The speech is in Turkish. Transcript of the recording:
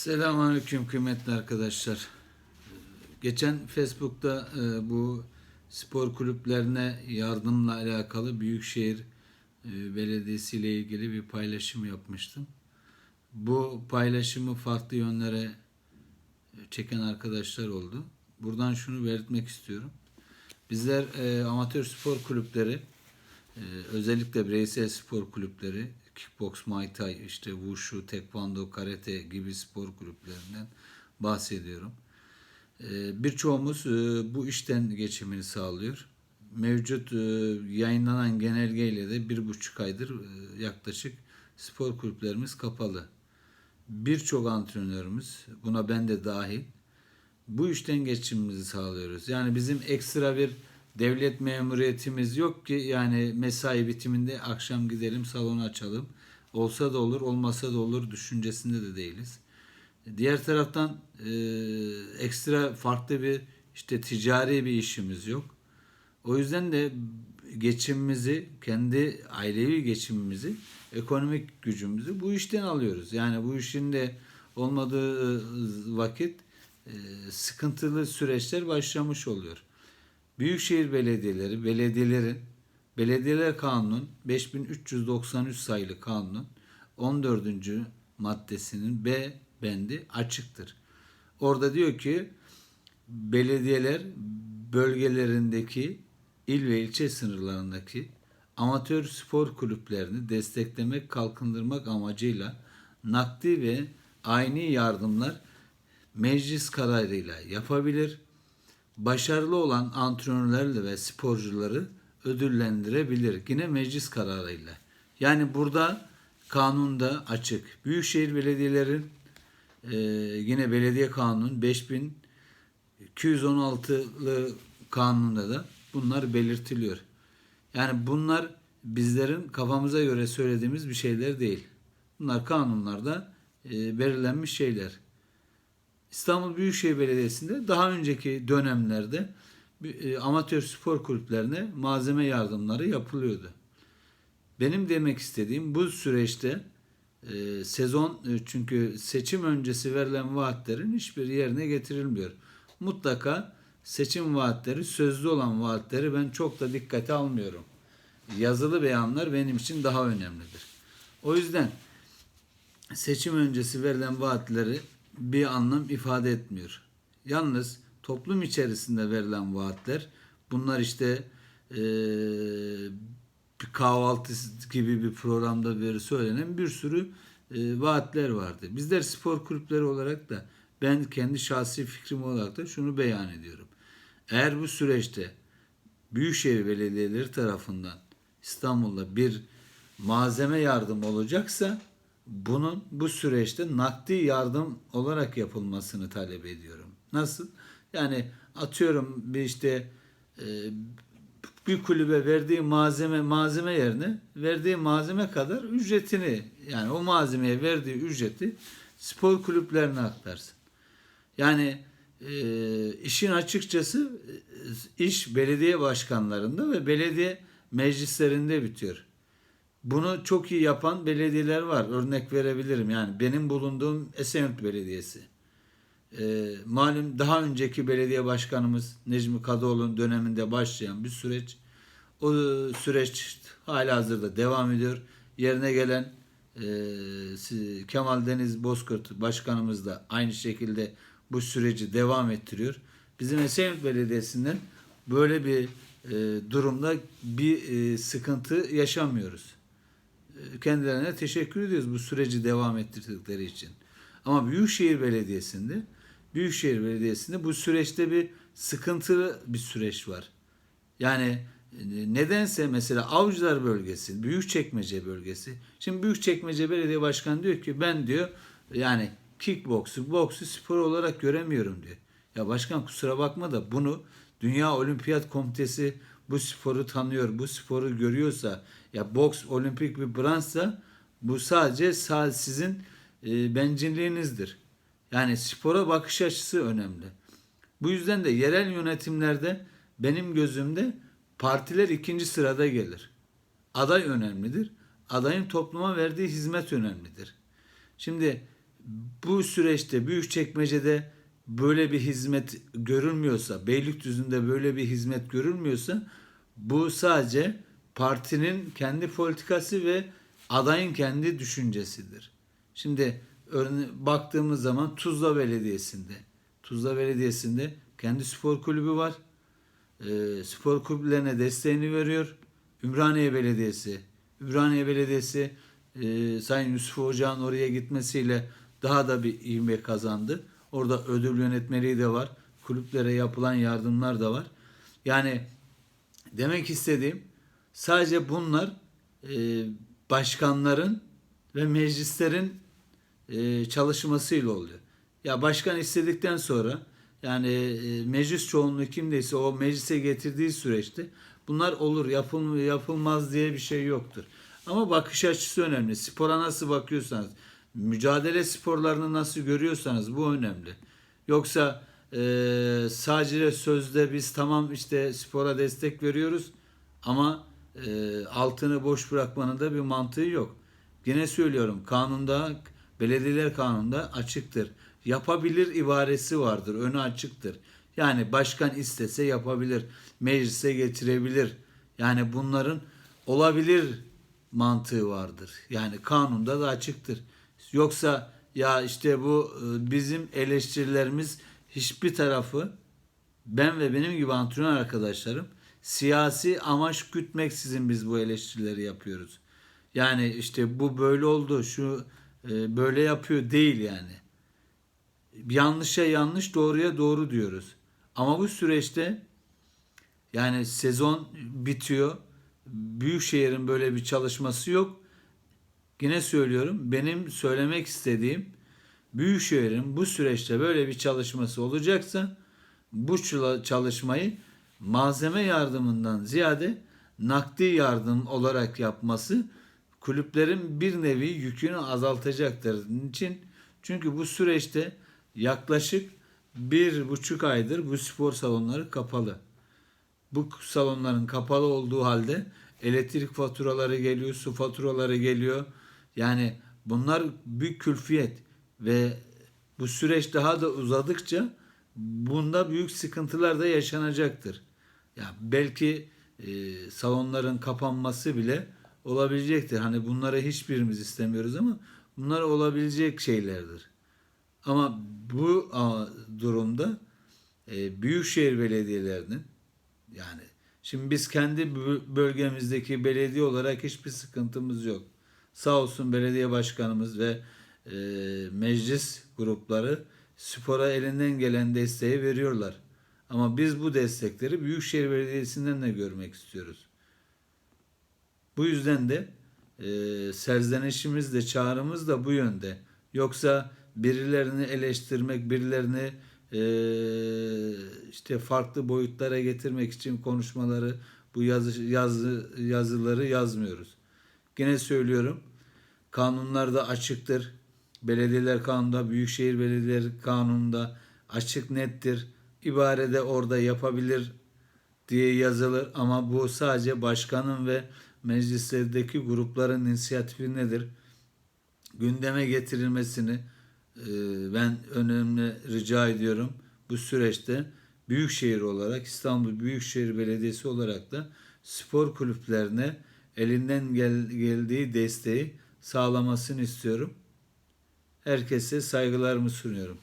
Selamünaleyküm kıymetli arkadaşlar. Geçen Facebook'ta e, bu spor kulüplerine yardımla alakalı Büyükşehir e, Belediyesi ile ilgili bir paylaşım yapmıştım. Bu paylaşımı farklı yönlere çeken arkadaşlar oldu. Buradan şunu belirtmek istiyorum. Bizler e, amatör spor kulüpleri, e, özellikle bireysel spor kulüpleri, kickbox, muay thai, işte wushu, tekvando, karate gibi spor kulüplerinden bahsediyorum. E, birçoğumuz e, bu işten geçimini sağlıyor. Mevcut e, yayınlanan genelgeyle de bir buçuk aydır e, yaklaşık spor kulüplerimiz kapalı. Birçok antrenörümüz, buna ben de dahil, bu işten geçimimizi sağlıyoruz. Yani bizim ekstra bir devlet memuriyetimiz yok ki yani mesai bitiminde akşam gidelim salonu açalım. Olsa da olur, olmasa da olur düşüncesinde de değiliz. Diğer taraftan e, ekstra farklı bir işte ticari bir işimiz yok. O yüzden de geçimimizi, kendi ailevi geçimimizi, ekonomik gücümüzü bu işten alıyoruz. Yani bu işin de olmadığı vakit e, sıkıntılı süreçler başlamış oluyor. Büyükşehir belediyeleri, belediyelerin Belediyeler Kanunu 5393 sayılı kanunun 14. maddesinin B bendi açıktır. Orada diyor ki belediyeler bölgelerindeki il ve ilçe sınırlarındaki amatör spor kulüplerini desteklemek, kalkındırmak amacıyla nakdi ve aynı yardımlar meclis kararıyla yapabilir. Başarılı olan antrenörlerle ve sporcuları ödüllendirebilir. Yine meclis kararıyla. Yani burada kanunda açık. Büyükşehir belediyelerin e, yine belediye kanunun 5216'lı kanununda da bunlar belirtiliyor. Yani bunlar bizlerin kafamıza göre söylediğimiz bir şeyler değil. Bunlar kanunlarda e, belirlenmiş şeyler. İstanbul Büyükşehir Belediyesi'nde daha önceki dönemlerde e, amatör spor kulüplerine malzeme yardımları yapılıyordu. Benim demek istediğim bu süreçte e, sezon e, çünkü seçim öncesi verilen vaatlerin hiçbir yerine getirilmiyor. Mutlaka seçim vaatleri sözlü olan vaatleri ben çok da dikkate almıyorum. Yazılı beyanlar benim için daha önemlidir. O yüzden seçim öncesi verilen vaatleri bir anlam ifade etmiyor. Yalnız toplum içerisinde verilen vaatler bunlar işte e, bir kahvaltı gibi bir programda beri söylenen bir sürü e, vaatler vardı. Bizler spor kulüpleri olarak da ben kendi şahsi fikrim olarak da şunu beyan ediyorum. Eğer bu süreçte Büyükşehir Belediyeleri tarafından İstanbul'da bir malzeme yardım olacaksa bunun bu süreçte nakdi yardım olarak yapılmasını talep ediyorum. Nasıl? Yani atıyorum bir işte e, bir kulübe verdiği malzeme malzeme yerine verdiği malzeme kadar ücretini yani o malzemeye verdiği ücreti spor kulüplerine aktarsın. Yani e, işin açıkçası e, iş belediye başkanlarında ve belediye meclislerinde bitiyor. Bunu çok iyi yapan belediyeler var. Örnek verebilirim. Yani benim bulunduğum Esenyurt Belediyesi. E, malum daha önceki belediye başkanımız Necmi Kadıoğlu'nun döneminde başlayan bir süreç. O süreç hala hazırda devam ediyor. Yerine gelen e, Kemal Deniz Bozkurt başkanımız da aynı şekilde bu süreci devam ettiriyor. Bizim Esenyurt Belediyesi'nden böyle bir e, durumda bir e, sıkıntı yaşamıyoruz. Kendilerine teşekkür ediyoruz bu süreci devam ettirdikleri için. Ama Büyükşehir Belediyesi'nde Büyükşehir Belediyesi'nde bu süreçte bir sıkıntılı bir süreç var. Yani e, nedense mesela Avcılar bölgesi, Büyükçekmece bölgesi. Şimdi Büyükçekmece Belediye Başkanı diyor ki ben diyor yani kickboksu, boksu spor olarak göremiyorum diyor. Ya başkan kusura bakma da bunu Dünya Olimpiyat Komitesi bu sporu tanıyor, bu sporu görüyorsa ya boks olimpik bir branşsa bu sadece, sizin e, bencilliğinizdir. Yani spora bakış açısı önemli. Bu yüzden de yerel yönetimlerde benim gözümde partiler ikinci sırada gelir. Aday önemlidir. Adayın topluma verdiği hizmet önemlidir. Şimdi bu süreçte Büyükçekmece'de böyle bir hizmet görülmüyorsa, Beylikdüzü'nde böyle bir hizmet görülmüyorsa bu sadece partinin kendi politikası ve adayın kendi düşüncesidir. Şimdi baktığımız zaman Tuzla Belediyesi'nde, Tuzla Belediyesi'nde kendi spor kulübü var. Ee, spor kulüplerine desteğini veriyor. Ümraniye Belediyesi, Ümraniye Belediyesi e, Sayın Yusuf Hoca'nın oraya gitmesiyle daha da bir ivme kazandı. Orada ödül yönetmeliği de var. Kulüplere yapılan yardımlar da var. Yani demek istediğim sadece bunlar e, başkanların ve meclislerin e, çalışmasıyla oluyor. Ya başkan istedikten sonra yani e, meclis çoğunluğu kimdeyse o meclise getirdiği süreçte bunlar olur yapıl, yapılmaz diye bir şey yoktur. Ama bakış açısı önemli. Spora nasıl bakıyorsanız, mücadele sporlarını nasıl görüyorsanız bu önemli. Yoksa e, sadece sözde biz tamam işte spora destek veriyoruz ama e, altını boş bırakmanın da bir mantığı yok. Yine söylüyorum kanunda belediyeler kanununda açıktır. Yapabilir ibaresi vardır. Önü açıktır. Yani başkan istese yapabilir. Meclise getirebilir. Yani bunların olabilir mantığı vardır. Yani kanunda da açıktır. Yoksa ya işte bu e, bizim eleştirilerimiz hiçbir tarafı ben ve benim gibi antrenör arkadaşlarım siyasi amaç gütmeksizin biz bu eleştirileri yapıyoruz. Yani işte bu böyle oldu, şu e, böyle yapıyor değil yani. Yanlışa yanlış, doğruya doğru diyoruz. Ama bu süreçte yani sezon bitiyor. Büyükşehir'in böyle bir çalışması yok. Yine söylüyorum benim söylemek istediğim Büyükşehir'in bu süreçte böyle bir çalışması olacaksa bu çalışmayı malzeme yardımından ziyade nakdi yardım olarak yapması kulüplerin bir nevi yükünü azaltacaktır. Niçin? Çünkü bu süreçte yaklaşık bir buçuk aydır bu spor salonları kapalı. Bu salonların kapalı olduğu halde elektrik faturaları geliyor, su faturaları geliyor. Yani bunlar büyük külfiyet ve bu süreç daha da uzadıkça bunda büyük sıkıntılar da yaşanacaktır. Ya belki e, salonların kapanması bile olabilecektir. Hani bunları hiçbirimiz istemiyoruz ama bunlar olabilecek şeylerdir. Ama bu durumda e, büyükşehir belediyelerinin yani şimdi biz kendi bö- bölgemizdeki belediye olarak hiçbir sıkıntımız yok. Sağ olsun belediye başkanımız ve e, meclis grupları spora elinden gelen desteği veriyorlar. Ama biz bu destekleri Büyükşehir Belediyesi'nden de görmek istiyoruz. Bu yüzden de e, serzenişimiz de çağrımız da bu yönde. Yoksa birilerini eleştirmek, birilerini e, işte farklı boyutlara getirmek için konuşmaları, bu yazı, yazı, yazıları yazmıyoruz. Gene söylüyorum, kanunlarda açıktır. Belediyeler kanununda, Büyükşehir Belediyeleri kanununda açık nettir. İbarede orada yapabilir diye yazılır ama bu sadece başkanın ve meclislerdeki grupların inisiyatifi nedir? Gündeme getirilmesini e, ben önemli rica ediyorum. Bu süreçte Büyükşehir olarak İstanbul Büyükşehir Belediyesi olarak da spor kulüplerine elinden gel, geldiği desteği sağlamasını istiyorum. Herkese saygılarımı sunuyorum.